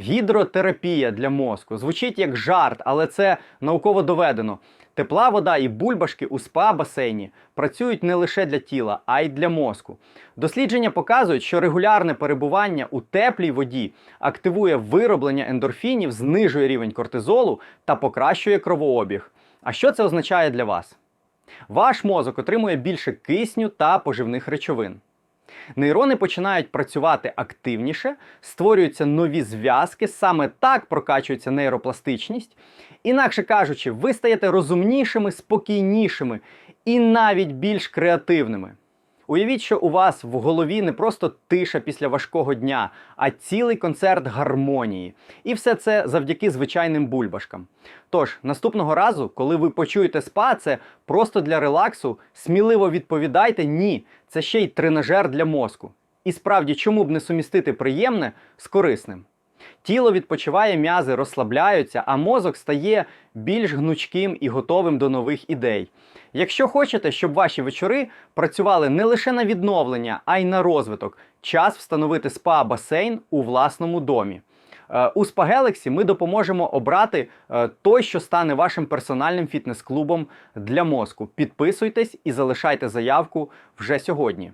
Гідротерапія для мозку звучить як жарт, але це науково доведено. Тепла вода і бульбашки у спа-басейні працюють не лише для тіла, а й для мозку. Дослідження показують, що регулярне перебування у теплій воді активує вироблення ендорфінів, знижує рівень кортизолу та покращує кровообіг. А що це означає для вас? Ваш мозок отримує більше кисню та поживних речовин. Нейрони починають працювати активніше, створюються нові зв'язки, саме так прокачується нейропластичність. Інакше кажучи, ви стаєте розумнішими, спокійнішими і навіть більш креативними. Уявіть, що у вас в голові не просто тиша після важкого дня, а цілий концерт гармонії. І все це завдяки звичайним бульбашкам. Тож, наступного разу, коли ви почуєте спа, це просто для релаксу, сміливо відповідайте ні, це ще й тренажер для мозку. І справді, чому б не сумістити приємне з корисним? Тіло відпочиває, м'язи розслабляються, а мозок стає більш гнучким і готовим до нових ідей. Якщо хочете, щоб ваші вечори працювали не лише на відновлення, а й на розвиток, час встановити спа-басейн у власному домі. Е, У Galaxy ми допоможемо обрати е, той, що стане вашим персональним фітнес-клубом для мозку. Підписуйтесь і залишайте заявку вже сьогодні.